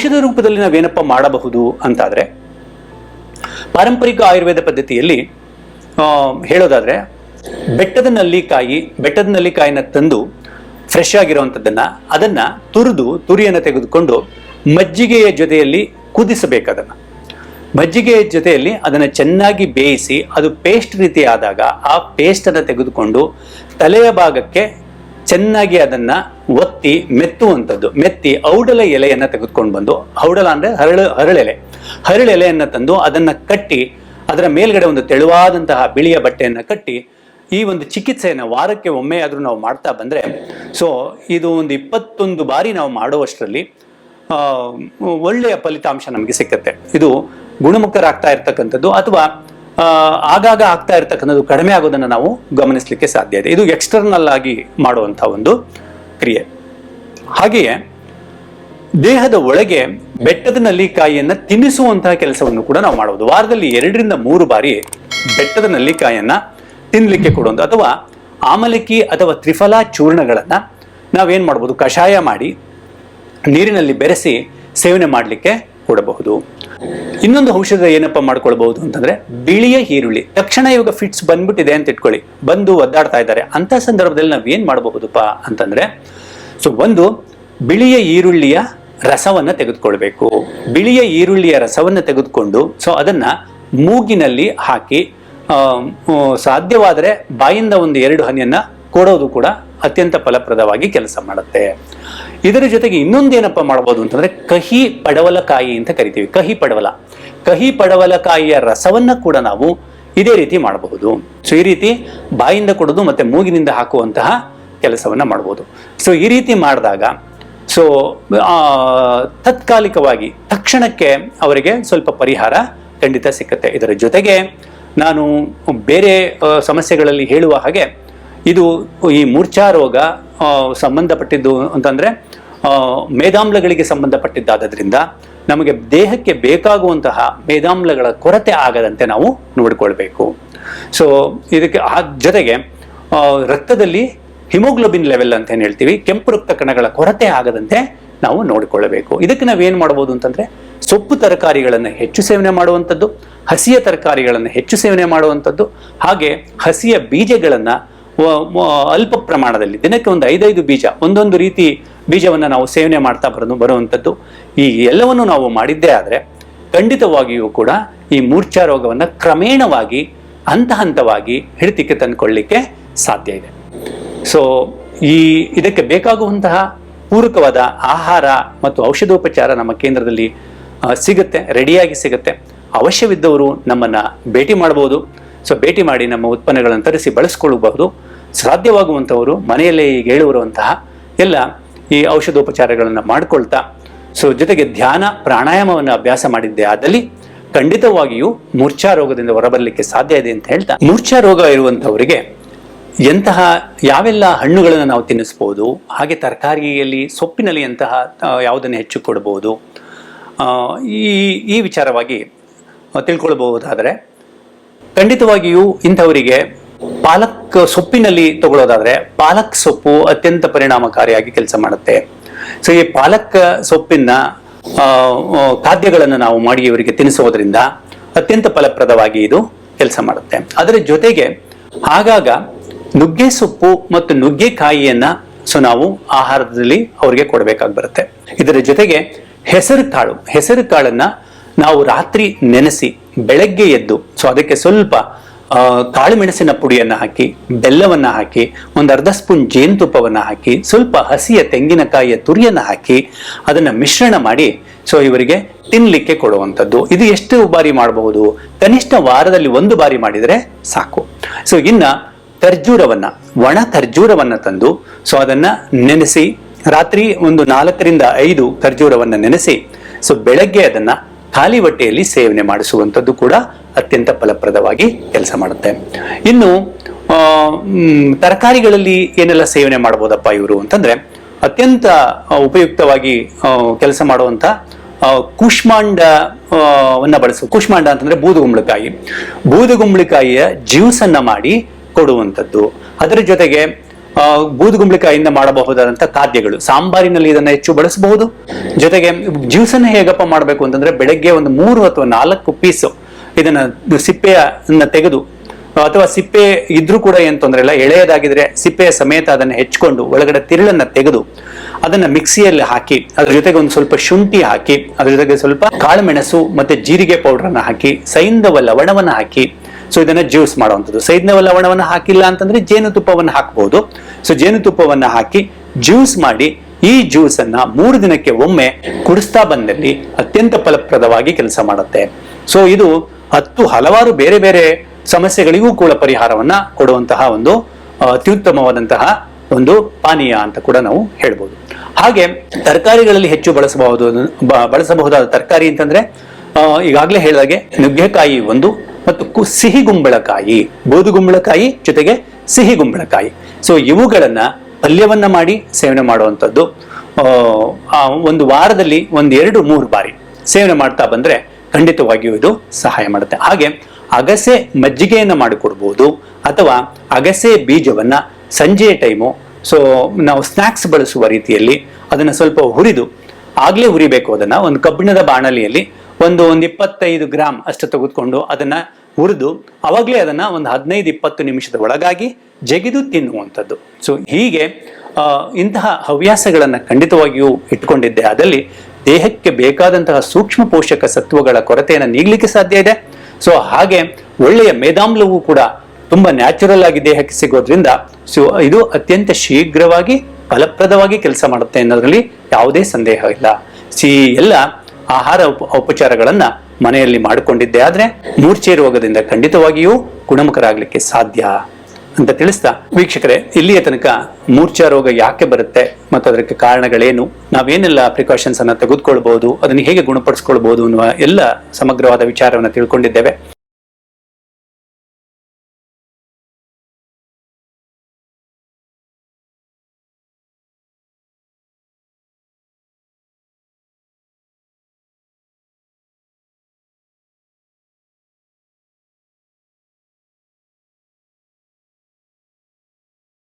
ಔಷಧ ರೂಪದಲ್ಲಿ ನಾವೇನಪ್ಪ ಮಾಡಬಹುದು ಅಂತಾದರೆ, ಪಾರಂಪರಿಕ ಆಯುರ್ವೇದ ಪದ್ಧತಿಯಲ್ಲಿ ಹೇಳೋದಾದರೆ, ಬೆಟ್ಟದ ನಲ್ಲಿಕಾಯಿ, ಬೆಟ್ಟದ ನಲ್ಲಿಕಾಯಿನ ತಂದು ಫ್ರೆಶ್ ಆಗಿರುವಂಥದ್ದನ್ನು, ಅದನ್ನ ತುರಿದು ತುರಿಯನ್ನು ತೆಗೆದುಕೊಂಡು ಮಜ್ಜಿಗೆಯ ಜೊತೆಯಲ್ಲಿ ಕುದಿಸಬೇಕು ಅದನ್ನ ಮಜ್ಜಿಗೆಯ ಜೊತೆಯಲ್ಲಿ ಅದನ್ನು ಚೆನ್ನಾಗಿ ಬೇಯಿಸಿ, ಅದು ಪೇಸ್ಟ್ ರೀತಿ ಆದಾಗ ಆ ಪೇಸ್ಟನ್ನು ತೆಗೆದುಕೊಂಡು ತಲೆಯ ಭಾಗಕ್ಕೆ ಚೆನ್ನಾಗಿ ಅದನ್ನ ಒತ್ತಿ ಮೆತ್ತುವಂಥದ್ದು, ಮೆತ್ತಿ ಔಡಲ ಎಲೆಯನ್ನ ತೆಗೆದುಕೊಂಡು ಬಂದು ಔಡಲ ಅಂದ್ರೆ ಹರಳು, ಹರಳೆಲೆ. ಹರಳೆಲೆಯನ್ನ ತಂದು ಅದನ್ನ ಕಟ್ಟಿ, ಅದರ ಮೇಲ್ಗಡೆ ಒಂದು ತೆಳುವಾದಂತಹ ಬಿಳಿಯ ಬಟ್ಟೆಯನ್ನು ಕಟ್ಟಿ, ಈ ಒಂದು ಚಿಕಿತ್ಸೆಯನ್ನು ವಾರಕ್ಕೆ ಒಮ್ಮೆ ಆದರೂ ನಾವು ಮಾಡ್ತಾ ಬಂದರೆ, ಸೊ ಇದು ಒಂದು ಇಪ್ಪತ್ತೊಂದು ಬಾರಿ ನಾವು ಮಾಡುವಷ್ಟರಲ್ಲಿ ಒಳ್ಳೆಯ ಫಲಿತಾಂಶ ನಮಗೆ ಸಿಕ್ಕತ್ತೆ. ಇದು ಗುಣಮುಖರಾಗ್ತಾ ಇರ್ತಕ್ಕಂಥದ್ದು ಅಥವಾ ಆಗಾಗ ಆಗ್ತಾ ಇರ್ತಕ್ಕಂಥದ್ದು ಕಡಿಮೆ ಆಗೋದನ್ನು ನಾವು ಗಮನಿಸಲಿಕ್ಕೆ ಸಾಧ್ಯ ಇದೆ. ಇದು ಎಕ್ಸ್ಟರ್ನಲ್ ಆಗಿ ಮಾಡುವಂಥ ಒಂದು ಕ್ರಿಯೆ. ಹಾಗೆಯೇ ದೇಹದ ಒಳಗೆ ಬೆಟ್ಟದ ನಲ್ಲಿಕಾಯಿಯನ್ನು ತಿನ್ನಿಸುವಂತಹ ಕೆಲಸವನ್ನು ಕೂಡ ನಾವು ಮಾಡಬಹುದು ವಾರದಲ್ಲಿ ಎರಡರಿಂದ ಮೂರು ಬಾರಿ ಬೆಟ್ಟದ ನಲ್ಲಿಕಾಯನ್ನ ತಿನ್ನಲಿಕ್ಕೆ ಕೊಡುವಂಥ ಅಥವಾ ಆಮಲಕಿ ಅಥವಾ ತ್ರಿಫಲ ಚೂರ್ಣಗಳನ್ನು ನಾವೇನು ಮಾಡ್ಬೋದು? ಕಷಾಯ ಮಾಡಿ ನೀರಿನಲ್ಲಿ ಬೆರೆಸಿ ಸೇವನೆ ಮಾಡಲಿಕ್ಕೆ ಕೊಡಬಹುದು. ಇನ್ನೊಂದು ಔಷಧ ಏನಪ್ಪ ಮಾಡ್ಕೊಳ್ಬಹುದು ಅಂತಂದ್ರೆ ಬಿಳಿಯ ಈರುಳ್ಳಿ. ತಕ್ಷಣ ಇವಾಗ ಫಿಟ್ಸ್ ಬಂದ್ಬಿಟ್ಟಿದೆ ಅಂತ ಇಟ್ಕೊಳ್ಳಿ. ಬಂದು ಒದ್ದಾಡ್ತಾ ಇದ್ದಾರೆ. ಅಂತ ಸಂದರ್ಭದಲ್ಲಿ ನಾವ್ ಏನ್ ಮಾಡಬಹುದಪ್ಪ ಅಂತಂದ್ರೆ, ಸೊ ಒಂದು, ಬಿಳಿಯ ಈರುಳ್ಳಿಯ ರಸವನ್ನ ತೆಗೆದುಕೊಳ್ಬೇಕು. ಬಿಳಿಯ ಈರುಳ್ಳಿಯ ರಸವನ್ನ ತೆಗೆದುಕೊಂಡು, ಸೊ ಅದನ್ನ ಮೂಗಿನಲ್ಲಿ ಹಾಕಿ ಸಾಧ್ಯವಾದರೆ ಬಾಯಿಂದ ಒಂದು ಎರಡು ಹನಿಯನ್ನ ಕೊಡೋದು ಕೂಡ ಅತ್ಯಂತ ಫಲಪ್ರದವಾಗಿ ಕೆಲಸ ಮಾಡುತ್ತೆ. ಇದರ ಜೊತೆಗೆ ಇನ್ನೊಂದೇನಪ್ಪ ಮಾಡಬಹುದು ಅಂತಂದ್ರೆ ಕಹಿ ಪಡವಲಕಾಯಿ ಅಂತ ಕರಿತೀವಿ. ಕಹಿ ಪಡವಲ. ಕಹಿ ಪಡವಲಕಾಯಿಯ ರಸವನ್ನ ಕೂಡ ನಾವು ಇದೇ ರೀತಿ ಮಾಡಬಹುದು. ಸೊ, ಈ ರೀತಿ ಬಾಯಿಂದ ಕೊಡೋದು ಮತ್ತೆ ಮೂಗಿನಿಂದ ಹಾಕುವಂತಹ ಕೆಲಸವನ್ನ ಮಾಡಬಹುದು ಸೊ, ಈ ರೀತಿ ಮಾಡಿದಾಗ, ಸೊ ತತ್ಕಾಲಿಕವಾಗಿ ತಕ್ಷಣಕ್ಕೆ ಅವರಿಗೆ ಸ್ವಲ್ಪ ಪರಿಹಾರ ಖಂಡಿತ ಸಿಕ್ಕತ್ತೆ. ಇದರ ಜೊತೆಗೆ ನಾನು ಬೇರೆ ಸಮಸ್ಯೆಗಳಲ್ಲಿ ಹೇಳುವ ಹಾಗೆ ಇದು ಈ ಮೂರ್ಛಾ ರೋಗ ಸಂಬಂಧಪಟ್ಟಿದ್ದು ಅಂತಂದ್ರೆ ಮೇಧಾಮ್ಲಗಳಿಗೆ ಸಂಬಂಧಪಟ್ಟಿದ್ದಾದ್ರಿಂದ ನಮಗೆ ದೇಹಕ್ಕೆ ಬೇಕಾಗುವಂತಹ ಮೇಧಾಮ್ಲಗಳ ಕೊರತೆ ಆಗದಂತೆ ನಾವು ನೋಡಿಕೊಳ್ಬೇಕು. ಸೊ ಇದಕ್ಕೆ ಆ ಜೊತೆಗೆ ರಕ್ತದಲ್ಲಿ ಹಿಮೋಗ್ಲೋಬಿನ್ ಲೆವೆಲ್ ಅಂತ ಏನು ಹೇಳ್ತೀವಿ, ಕೆಂಪು ರಕ್ತ ಕಣಗಳ ಕೊರತೆ ಆಗದಂತೆ ನಾವು ನೋಡಿಕೊಳ್ಳಬೇಕು. ಇದಕ್ಕೆ ನಾವೇನು ಮಾಡ್ಬೋದು ಅಂತಂದರೆ, ಸೊಪ್ಪು ತರಕಾರಿಗಳನ್ನು ಹೆಚ್ಚು ಸೇವನೆ ಮಾಡುವಂಥದ್ದು, ಹಸಿಯ ತರಕಾರಿಗಳನ್ನು ಹೆಚ್ಚು ಸೇವನೆ ಮಾಡುವಂಥದ್ದು, ಹಾಗೆ ಹಸಿಯ ಬೀಜಗಳನ್ನ ಅಲ್ಪ ಪ್ರಮಾಣದಲ್ಲಿ ದಿನಕ್ಕೆ ಒಂದು ಐದೈದು ಬೀಜ, ಒಂದೊಂದು ರೀತಿ ಬೀಜವನ್ನು ನಾವು ಸೇವನೆ ಮಾಡ್ತಾ ಬರೋದು ಬರುವಂಥದ್ದು ಈ ಎಲ್ಲವನ್ನು ನಾವು ಮಾಡಿದ್ದೇ ಆದರೆ ಖಂಡಿತವಾಗಿಯೂ ಕೂಡ ಈ ಮೂರ್ಛಾ ರೋಗವನ್ನು ಕ್ರಮೇಣವಾಗಿ ಹಂತ ಹಂತವಾಗಿ ಹಿಡಿತಕ್ಕೆ ತಂದುಕೊಳ್ಳಿಕ್ಕೆ ಸಾಧ್ಯ ಇದೆ. ಸೊ ಈ ಇದಕ್ಕೆ ಬೇಕಾಗುವಂತಹ ಪೂರಕವಾದ ಆಹಾರ ಮತ್ತು ಔಷಧೋಪಚಾರ ನಮ್ಮ ಕೇಂದ್ರದಲ್ಲಿ ಸಿಗುತ್ತೆ, ರೆಡಿಯಾಗಿ ಸಿಗುತ್ತೆ. ಅವಶ್ಯವಿದ್ದವರು ನಮ್ಮನ್ನು ಭೇಟಿ ಮಾಡ್ಬೋದು ಸೊ ಭೇಟಿ ಮಾಡಿ ನಮ್ಮ ಉತ್ಪನ್ನಗಳನ್ನು ತರಿಸಿ ಬಳಸ್ಕೊಳ್ಳಬಹುದು ಸಾಧ್ಯವಾಗುವಂಥವರು, ಮನೆಯಲ್ಲೇ ಈಗ ಹೇಳುವಂತಹ ಎಲ್ಲ ಈ ಔಷಧೋಪಚಾರಗಳನ್ನು ಮಾಡಿಕೊಳ್ತಾ, ಸೊ ಜೊತೆಗೆ ಧ್ಯಾನ, ಪ್ರಾಣಾಯಾಮವನ್ನು ಅಭ್ಯಾಸ ಮಾಡಿದ್ದೆ ಆದಲ್ಲಿ ಖಂಡಿತವಾಗಿಯೂ ಮೂರ್ಛಾ ರೋಗದಿಂದ ಹೊರಬರಲಿಕ್ಕೆ ಸಾಧ್ಯ ಇದೆ ಅಂತ ಹೇಳ್ತಾ, ಮೂರ್ಛಾ ರೋಗ ಇರುವಂಥವರಿಗೆ ಎಂತಹ ಯಾವೆಲ್ಲ ಹಣ್ಣುಗಳನ್ನು ನಾವು ತಿನ್ನಿಸ್ಬೋದು, ಹಾಗೆ ತರಕಾರಿಯಲ್ಲಿ ಸೊಪ್ಪಿನಲ್ಲಿ ಎಂತಹ ಯಾವುದನ್ನು ಹೆಚ್ಚು ಕೊಡಬಹುದು ಈ ಈ ವಿಚಾರವಾಗಿ ತಿಳ್ಕೊಳ್ಬಹುದಾದರೆ ಖಂಡಿತವಾಗಿಯೂ ಇಂಥವರಿಗೆ ಪಾಲಕ್ ಸೊಪ್ಪಿನಲ್ಲಿ ತಗೊಳ್ಳೋದಾದ್ರೆ ಪಾಲಕ್ ಸೊಪ್ಪು ಅತ್ಯಂತ ಪರಿಣಾಮಕಾರಿಯಾಗಿ ಕೆಲಸ ಮಾಡುತ್ತೆ. ಸೊ ಈ ಪಾಲಕ್ ಸೊಪ್ಪಿನ ಖಾದ್ಯಗಳನ್ನು ನಾವು ಮಾಡಿ ಇವರಿಗೆ ತಿನ್ನಿಸೋದ್ರಿಂದ ಅತ್ಯಂತ ಫಲಪ್ರದವಾಗಿ ಇದು ಕೆಲಸ ಮಾಡುತ್ತೆ. ಅದರ ಜೊತೆಗೆ ಆಗಾಗ ನುಗ್ಗೆ ಸೊಪ್ಪು ಮತ್ತು ನುಗ್ಗೆಕಾಯಿಯನ್ನ ಸೊ ನಾವು ಆಹಾರದಲ್ಲಿ ಅವ್ರಿಗೆ ಕೊಡಬೇಕಾಗಿ ಬರುತ್ತೆ. ಇದರ ಜೊತೆಗೆ ಹೆಸರು ಕಾಳು, ಹೆಸರು ಕಾಳನ್ನ ನಾವು ರಾತ್ರಿ ನೆನೆಸಿ ಬೆಳಗ್ಗೆ ಎದ್ದು, ಸೊ ಅದಕ್ಕೆ ಸ್ವಲ್ಪ ಕಾಳುಮೆಣಸಿನ ಪುಡಿಯನ್ನ ಹಾಕಿ, ಬೆಲ್ಲವನ್ನ ಹಾಕಿ, ಒಂದು ಅರ್ಧ ಸ್ಪೂನ್ ಜೇನುತುಪ್ಪವನ್ನ ಹಾಕಿ, ಸ್ವಲ್ಪ ಹಸಿಯ ತೆಂಗಿನಕಾಯಿಯ ತುರಿಯನ್ನ ಹಾಕಿ ಅದನ್ನ ಮಿಶ್ರಣ ಮಾಡಿ, ಸೊ ಇವರಿಗೆ ತಿನ್ನಲಿಕ್ಕೆ ಕೊಡುವಂಥದ್ದು. ಇದು ಎಷ್ಟು ಬಾರಿ ಮಾಡಬಹುದು? ಕನಿಷ್ಠ ವಾರದಲ್ಲಿ ಒಂದು ಬಾರಿ ಮಾಡಿದರೆ ಸಾಕು. ಸೊ ಇನ್ನ ಖರ್ಜೂರವನ್ನ ಒಣ ಖರ್ಜೂರವನ್ನ ತಂದು, ಸೊ ಅದನ್ನ ನೆನೆಸಿ, ರಾತ್ರಿ ಒಂದು ನಾಲ್ಕರಿಂದ ಐದು ಖರ್ಜೂರವನ್ನು ನೆನೆಸಿ, ಸೊ ಬೆಳಗ್ಗೆ ಅದನ್ನ ಖಾಲಿ ಹೊಟ್ಟೆಯಲ್ಲಿ ಸೇವನೆ ಮಾಡಿಸುವಂಥದ್ದು ಕೂಡ ಅತ್ಯಂತ ಫಲಪ್ರದವಾಗಿ ಕೆಲಸ ಮಾಡುತ್ತೆ. ಇನ್ನು ತರಕಾರಿಗಳಲ್ಲಿ ಏನೆಲ್ಲ ಸೇವನೆ ಮಾಡ್ಬೋದಪ್ಪ ಇವರು ಅಂತಂದ್ರೆ, ಅತ್ಯಂತ ಉಪಯುಕ್ತವಾಗಿ ಕೆಲಸ ಮಾಡುವಂತ ಕುಷ್ಮಾಂಡ ವನ್ನ ಬಳಸು, ಕೂಷ್ಮಾಂಡ ಅಂತಂದ್ರೆ ಬೂದುಗುಂಬಳಕಾಯಿ ಬೂದುಗುಂಬಳಕಾಯಿಯ ಜ್ಯೂಸ್ ಅನ್ನ ಮಾಡಿ ಕೊಡುವಂಥದ್ದು. ಅದರ ಜೊತೆಗೆ ಬೂದುಗುಂಬಳಕಾಯಿಂದ ಮಾಡಬಹುದಾದಂಥ ಖಾದ್ಯಗಳು. ಸಾಂಬಾರಿನಲ್ಲಿ ಇದನ್ನ ಹೆಚ್ಚು ಬಳಸಬಹುದು. ಜೊತೆಗೆ, ಜ್ಯೂಸನ್ನು ಹೇಗಪ್ಪ ಮಾಡಬೇಕು ಅಂತಂದ್ರೆ, ಬೆಳಗ್ಗೆ ಒಂದು ಮೂರು ಅಥವಾ ನಾಲ್ಕು ಪೀಸು ಇದನ್ನ ಸಿಪ್ಪೆಯನ್ನ ತೆಗೆದು, ಅಥವಾ ಸಿಪ್ಪೆ ಇದ್ರೂ ಕೂಡ ಏನ್ ತೊಂದರೆ ಇಲ್ಲ, ಎಳೆಯದಾಗಿದ್ರೆ ಸಿಪ್ಪೆಯ ಸಮೇತ ಅದನ್ನ ಹೆಚ್ಕೊಂಡು ಒಳಗಡೆ ತಿರುಳನ್ನ ತೆಗೆದು ಅದನ್ನ ಮಿಕ್ಸಿಯಲ್ಲಿ ಹಾಕಿ, ಅದ್ರ ಜೊತೆಗೆ ಒಂದು ಸ್ವಲ್ಪ ಶುಂಠಿ ಹಾಕಿ, ಅದ್ರ ಜೊತೆಗೆ ಸ್ವಲ್ಪ ಕಾಳುಮೆಣಸು ಮತ್ತೆ ಜೀರಿಗೆ ಪೌಡರ್ ಅನ್ನ ಹಾಕಿ, ಸೈಂಧವ ಲವಣವನ್ನ ಹಾಕಿ, ಸೊ ಇದನ್ನ ಜ್ಯೂಸ್ ಮಾಡುವಂಥದ್ದು. ಸೈದ್ನವ ಲವಣವನ್ನ ಹಾಕಿಲ್ಲ ಅಂತಂದ್ರೆ ಜೇನುತುಪ್ಪವನ್ನ ಹಾಕಬಹುದು ಸೊ ಜೇನುತುಪ್ಪವನ್ನ ಹಾಕಿ ಜ್ಯೂಸ್ ಮಾಡಿ, ಈ ಜ್ಯೂಸ್ ಅನ್ನ ಮೂರು ದಿನಕ್ಕೆ ಒಮ್ಮೆ ಕುಡಿಸ್ತಾ ಬಂದಲ್ಲಿ ಅತ್ಯಂತ ಫಲಪ್ರದವಾಗಿ ಕೆಲಸ ಮಾಡುತ್ತೆ. ಸೊ ಇದು ಹತ್ತು ಹಲವಾರು ಬೇರೆ ಬೇರೆ ಸಮಸ್ಯೆಗಳಿಗೂ ಕೂಡ ಪರಿಹಾರವನ್ನ ಕೊಡುವಂತಹ ಒಂದು ಅತ್ಯುತ್ತಮವಾದಂತಹ ಒಂದು ಪಾನೀಯ ಅಂತ ಕೂಡ ನಾವು ಹೇಳ್ಬೋದು. ಹಾಗೆ ತರಕಾರಿಗಳಲ್ಲಿ ಹೆಚ್ಚು ಬಳಸಬಹುದು ಬಳಸಬಹುದಾದ ತರಕಾರಿ ಅಂತಂದ್ರೆ ಈಗಾಗಲೇ ಹೇಳಿದಾಗೆ ನುಗ್ಗೆಕಾಯಿ ಒಂದು ಮತ್ತು ಸಿಹಿ ಗುಂಬಳಕಾಯಿ ಬೂದುಗುಂಬಳಕಾಯಿ ಜೊತೆಗೆ ಸಿಹಿ ಗುಂಬಳಕಾಯಿ. ಸೊ ಇವುಗಳನ್ನ ಪಲ್ಯವನ್ನ ಮಾಡಿ ಸೇವನೆ ಮಾಡುವಂಥದ್ದು ಒಂದು ವಾರದಲ್ಲಿ ಒಂದೆರಡು ಮೂರು ಬಾರಿ ಸೇವನೆ ಮಾಡ್ತಾ ಬಂದ್ರೆ ಖಂಡಿತವಾಗಿಯೂ ಇದು ಸಹಾಯ ಮಾಡುತ್ತೆ. ಹಾಗೆ ಅಗಸೆ ಮಜ್ಜಿಗೆಯನ್ನು ಮಾಡಿಕೊಡ್ಬೋದು ಅಥವಾ ಅಗಸೆ ಬೀಜವನ್ನು ಸಂಜೆಯ ಟೈಮು ಸೊ ನಾವು ಸ್ನ್ಯಾಕ್ಸ್ ಬಳಸುವ ರೀತಿಯಲ್ಲಿ ಅದನ್ನು ಸ್ವಲ್ಪ ಹುರಿದು ಆಗಲೇ ಹುರಿಬೇಕು ಅದನ್ನು. ಒಂದು ಕಬ್ಬಿಣದ ಬಾಣಲಿಯಲ್ಲಿ ಒಂದು ಒಂದು ಇಪ್ಪತ್ತೈದು ಗ್ರಾಮ್ ಅಷ್ಟು ತೆಗೆದುಕೊಂಡು ಅದನ್ನು ಹುರಿದು ಅವಾಗಲೇ ಅದನ್ನು ಒಂದು ಹದಿನೈದು ಇಪ್ಪತ್ತು ನಿಮಿಷದ ಒಳಗಾಗಿ ಜಗಿದು ತಿನ್ನುವಂಥದ್ದು. ಸೊ ಹೀಗೆ ಇಂತಹ ಹವ್ಯಾಸಗಳನ್ನು ಖಂಡಿತವಾಗಿಯೂ ಇಟ್ಕೊಂಡಿದ್ದೆ. ಅದಲ್ಲಿ ದೇಹಕ್ಕೆ ಬೇಕಾದಂತಹ ಸೂಕ್ಷ್ಮ ಪೋಷಕ ಸತ್ವಗಳ ಕೊರತೆಯನ್ನು ನೀಗಲಿಕ್ಕೆ ಸಾಧ್ಯ ಇದೆ. ಸೊ ಹಾಗೆ ಒಳ್ಳೆಯ ಮೇಧಾಮ್ಲವೂ ಕೂಡ ತುಂಬಾ ನ್ಯಾಚುರಲ್ ಆಗಿ ದೇಹಕ್ಕೆ ಸಿಗೋದ್ರಿಂದ ಸೊ ಇದು ಅತ್ಯಂತ ಶೀಘ್ರವಾಗಿ ಫಲಪ್ರದವಾಗಿ ಕೆಲಸ ಮಾಡುತ್ತೆ ಅನ್ನೋದ್ರಲ್ಲಿ ಯಾವುದೇ ಸಂದೇಹ ಇಲ್ಲ. ಸಿ ಎಲ್ಲ ಆಹಾರ ಉಪ, ಉಪಚಾರಗಳನ್ನ ಮನೆಯಲ್ಲಿ ಮಾಡಿಕೊಂಡಿದ್ದೆ ಆದ್ರೆ ಮೂರ್ಛೆ ರೋಗದಿಂದ ಖಂಡಿತವಾಗಿಯೂ ಗುಣಮುಖರಾಗಲಿಕ್ಕೆ ಸಾಧ್ಯ. ಅಂತ ತಿಳಿಸ್ತಾ, ವೀಕ್ಷಕರೇ, ಇಲ್ಲಿಯ ತನಕ ಮೂರ್ಛಾ ರೋಗ ಯಾಕೆ ಬರುತ್ತೆ? ಮತ್ತು ಅದಕ್ಕೆ ಕಾರಣಗಳೇನು? ನಾವೇನೆಲ್ಲ ಪ್ರಿಕಾಷನ್ಸ್ ಅನ್ನ ತೆಗೆದುಕೊಳ್ಬಹುದು? ಅದನ್ನು ಹೇಗೆ ಗುಣಪಡಿಸ್ಕೊಳ್ಬಹುದು? ಅನ್ನುವ ಎಲ್ಲ ಸಮಗ್ರವಾದ ವಿಚಾರವನ್ನು ತಿಳ್ಕೊಂಡಿದ್ದೇವೆ.